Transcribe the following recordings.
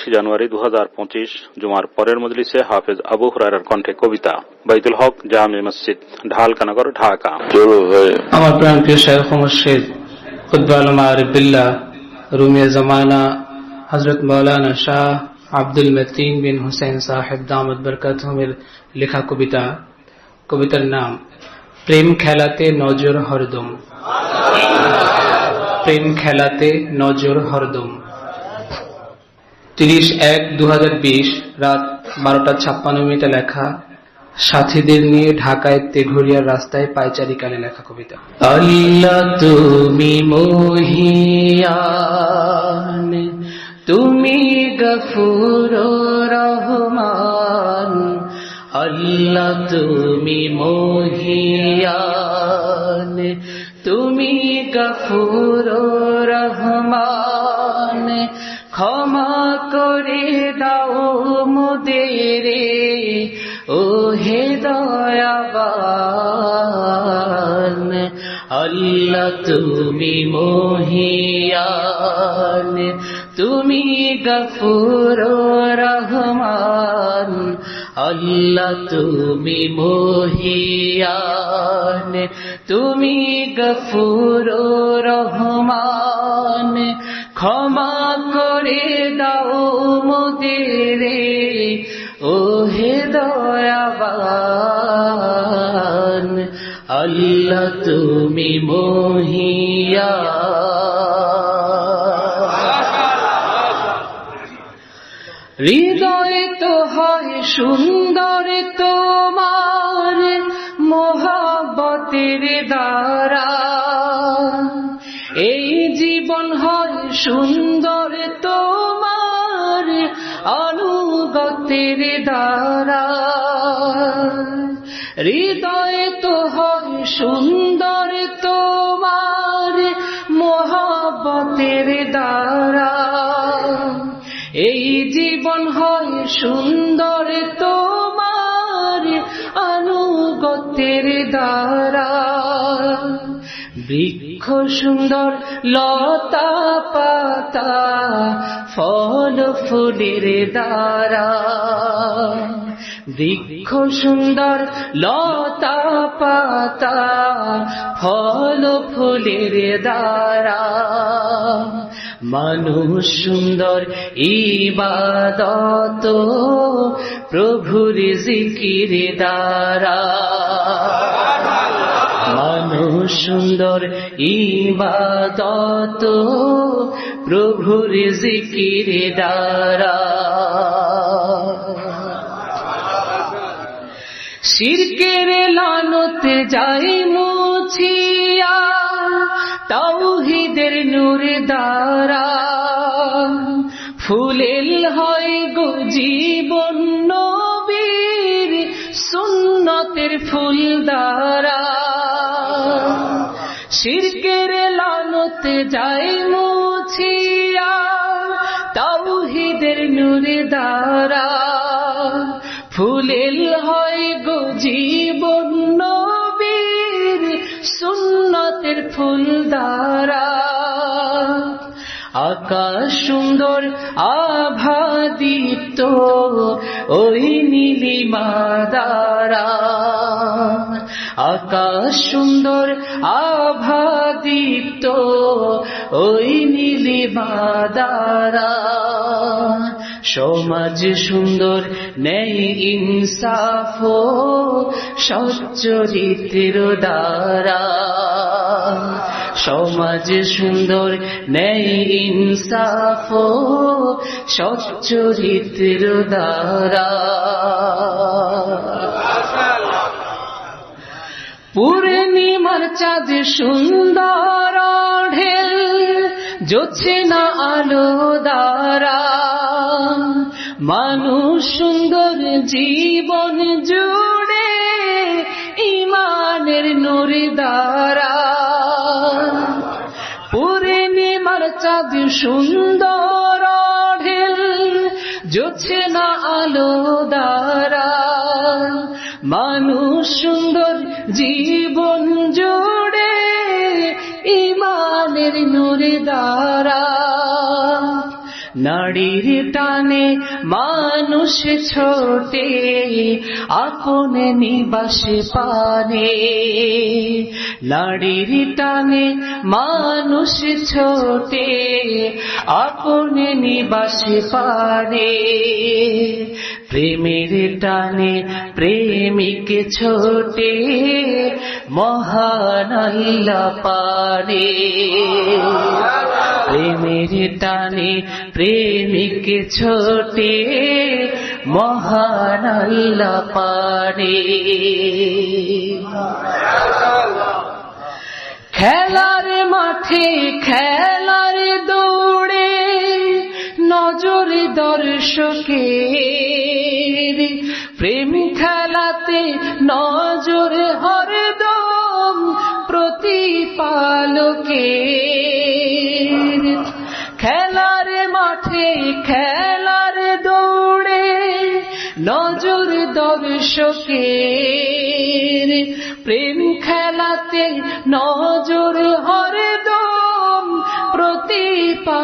দশই জানুয়ারি দু জুমার পরের মজলিসে হাফেজ আবু হুরারার কণ্ঠে কবিতা। বাইতুল হক জামে মসজিদ ঢালকানগর ঢাকা। আমার প্রাণ প্রিয় শেখ মুর্শিদ আরিফিল্লাহ রুমিয়া জামানা হজরত মৌলানা শাহ আব্দুল মতিন বিন হুসেন সাহেব দামদ বরকাতহমের লেখা কবিতা। কবিতার নাম প্রেম খেলাতে নজর হরদম। প্রেম খেলাতে নজর হরদম। তিরিশ এক দু রাত বারোটা ছাপ্পান্ন মিনিটে লেখা, সাথীদের নিয়ে ঢাকায় তেঘরিয়ার রাস্তায় পাইচারি পায়চারিকালে লেখা কবিতা। আল্লাহ তুমি মহিয়ান, তুমি গফুর রহমান। আল্লাহ তুমি মহিয়ান, তুমি গফুর রহমান। ক্ষমা ও হে দয়াবান, আল্লাহ তুমি মহিয়ান, তুমি গফুর রহমান, আল্লাহ তুমি মহিয়ান, তুমি গফুর রহমান, ক্ষমা করে দাও মোদেরে। ও হে দয়াবান, আল্লাহ তুমি মহিয়া। হৃদয় তো হয় সুন্দর তোমার মোহাবতের দ্বারা। এই জীবন হয় সুন্দর তোমার অনুগতের দ্বারা হৃদয় তো হয় সুন্দর তোমার মহাবতের দ্বারা এই জীবন হয় সুন্দর সুন্দর লতা পাতা, ফল ফুলের দ্বারা। বৃক্ষ সুন্দর লতা পাতা, ফল ফুলের দ্বারা। মানুষ সুন্দর ইবাদত, প্রভুর জিকির দ্বারা। মানুষ সুন্দর, ইবাদত, প্রভুর জিকির দ্বারা। শিরকের লানতে যাই মুছিয়া, তাওহিদের নূর দ্বারা। ফুলেল হয় গো জীবন নবীর, সুন্নতের ফুল দ্বারা। শিরকের লানত যাই মুছিয়া, তাওহিদের নূর দ্বারা। ফুলেল হয় গো জীবন সুন্নতের ফুল দ্বারা। আকাশ সুন্দর আভাদিত ওই নীলিমা দ্বারা। আকাশ সুন্দর, আভাদীপ্ত, ওই নীলিমা দ্বারা সমাজ সুন্দর নেই ইনসাফ সচ্চরিত্র দ্বারা। সমাজ সুন্দর নেই ইনসাফ সচ্চরিত্র দ্বারা। পূর্ণিমার চাঁদ সুন্দর ঢেল, জোছে না আলো দ্বারা। মানুষ সুন্দর জীবন জুড়ে ইমানের নূর দ্বারা। পূর্ণিমার চাঁদ সুন্দর ঢেল, জোছে না আলো দ্বারা। জীবন জুড়ে ইমানের নুরে দ্বারা নারীর টানে মানুষ ছোটে, আপন নিবাসে পানে। নারীর টানে মানুষ ছোটে, আপন নিবাসে পানে। প্রেমের টানে প্রেমিক ছোটে, মহান আল্লাহ পারে প্রেমের টানে প্রেমিক ছোটে, মহান পারে খেলার মাঠে, খেলার দৌড়ে নজর দর্শকের। প্রেম খেলাতে নজর হরদম প্রতিপালকের খেলার মাঠে খেলার দৌড়ে নজর দর্শকের। প্রেম খেলাতে নজর হরদম প্রতিপালকের।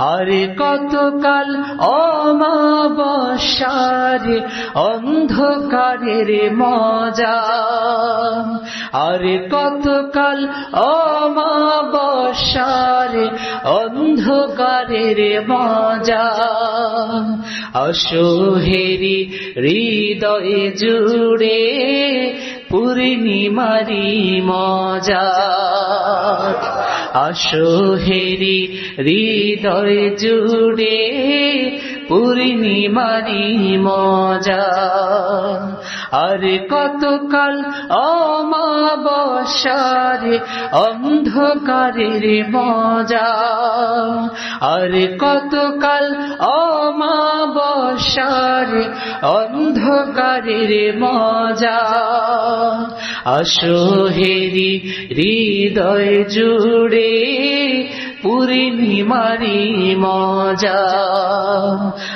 আর কতকাল অমাবস্যার অন্ধকারের মজা। আর কতকাল অমাবস্যার অন্ধকারের মজা। অসোহেরি হৃদয় জুড়ে পূর্ণিমারি মজা। অসোহেরি হৃদয় জুড়ে পূর্ণিমারি মজা। আর কতকাল অমাবস্যার অন্ধকারের মজা। আর কতকাল অমাবস্যার অন্ধকারের মজা। অসোহেরি হৃদয় জুড়ে পূর্ণিমারি মজা।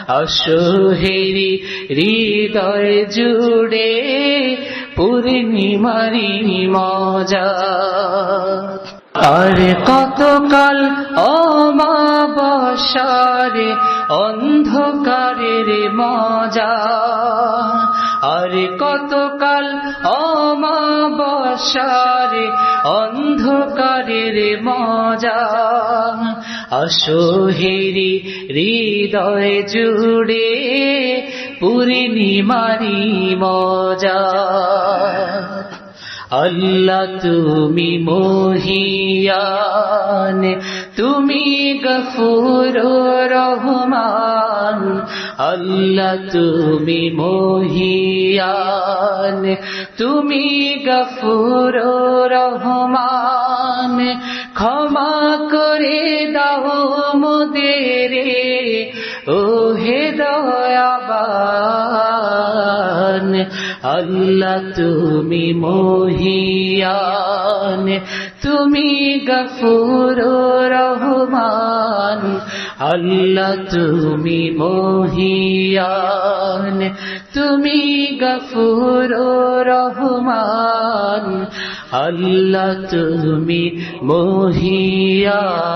অসোহেরি হৃদয় জুড়ে পূর্ণিমারি মজা। আর কতকাল অমাবস্যার, অন্ধকারের মজা। আর কতকাল অমাবস্যার, অন্ধকারের মজা। অসোহেরি হৃদয় জুড়ে পূর্ণিমারি মজা আল্লাহ তুমি মহিয়ান তুমি গফুর রহমান আল্লাহ তুমি মহিয়ান তুমি গফুর রহমান ক্ষমা করে দাও মোদেরে ও হে দয়াবান, আল্লাহ তুমি মহিয়ান, তুমি গফুর রহমান, আল্লাহ তুমি মহিয়ান, তুমি গফুর রহমান, আল্লাহ তুমি মহিয়ান।